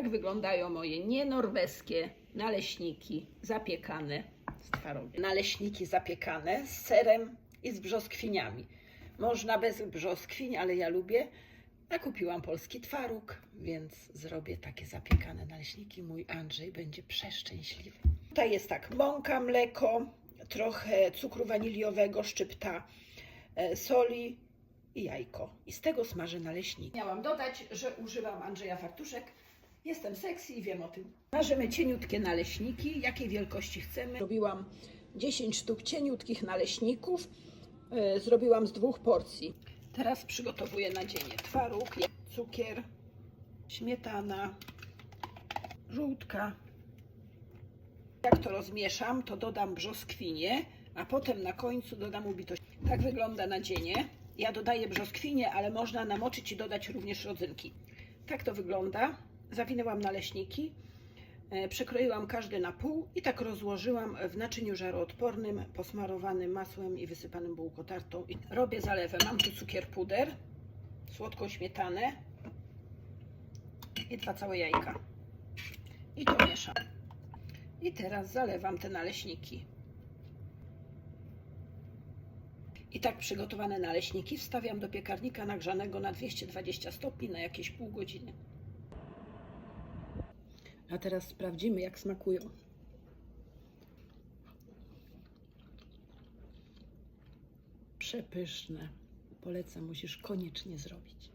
Tak wyglądają moje nienorweskie naleśniki zapiekane z twarogu. Naleśniki zapiekane z serem i z brzoskwiniami. Można bez brzoskwiń, ale ja lubię. A kupiłam polski twaróg, więc zrobię takie zapiekane naleśniki. Mój Andrzej będzie przeszczęśliwy. Tutaj jest tak, mąka, mleko, trochę cukru waniliowego, szczypta e, soli i jajko. I z tego smażę naleśniki. Miałam dodać, że używam Andrzeja Fartuszek. Jestem sexy i wiem o tym. Smażymy cieniutkie naleśniki, jakiej wielkości chcemy. Zrobiłam 10 sztuk cieniutkich naleśników. e, Zrobiłam z dwóch porcji. Teraz przygotowuję nadzienie. Twaróg, cukier, śmietana, żółtka. Jak to rozmieszam, to dodam brzoskwinie, a potem na końcu dodam ubito. Tak wygląda nadzienie. Ja dodaję brzoskwinie, ale można namoczyć i dodać również rodzynki. Tak to wygląda. Zawinęłam naleśniki, e, przekroiłam każdy na pół i tak rozłożyłam w naczyniu żaroodpornym, posmarowanym masłem i wysypanym bułką tartą. I robię zalewę. Mam tu cukier puder, słodką śmietanę i dwa całe jajka. I to mieszam. I teraz zalewam te naleśniki. I tak przygotowane naleśniki wstawiam do piekarnika nagrzanego na 220 stopni na jakieś pół godziny. A teraz sprawdzimy, jak smakują. Przepyszne. Polecam, musisz koniecznie zrobić.